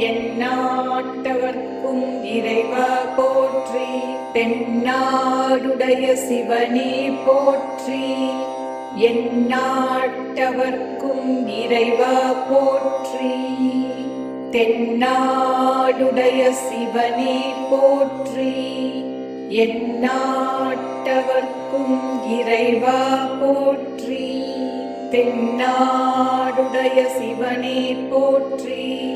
எந்நாட்டவர்க்கும் இறைவா போற்றி தென்னாடுடைய சிவனே போற்றி. எந்நாட்டவர்க்கும் இறைவா போற்றி தென்னாடுடைய சிவனே போற்றி. எந்நாட்டவர்க்கும் இறைவா போற்றி தென்னாடுடைய சிவனே போற்றி.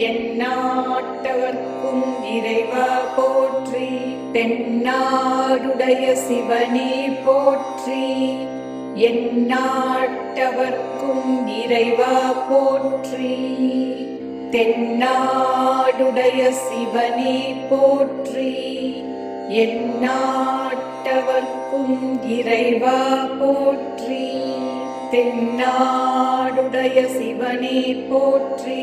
எந்நாட்டவர்க்கும் இறைவா போற்றி தென்னாடுடைய சிவனே போற்றி. எந்நாட்டவர்க்கும் இறைவா போற்றி தென்னாடுடைய சிவனே போற்றி. எந்நாட்டவர்க்கும் இறைவா போற்றி தென்னாடுடைய சிவனே போற்றி.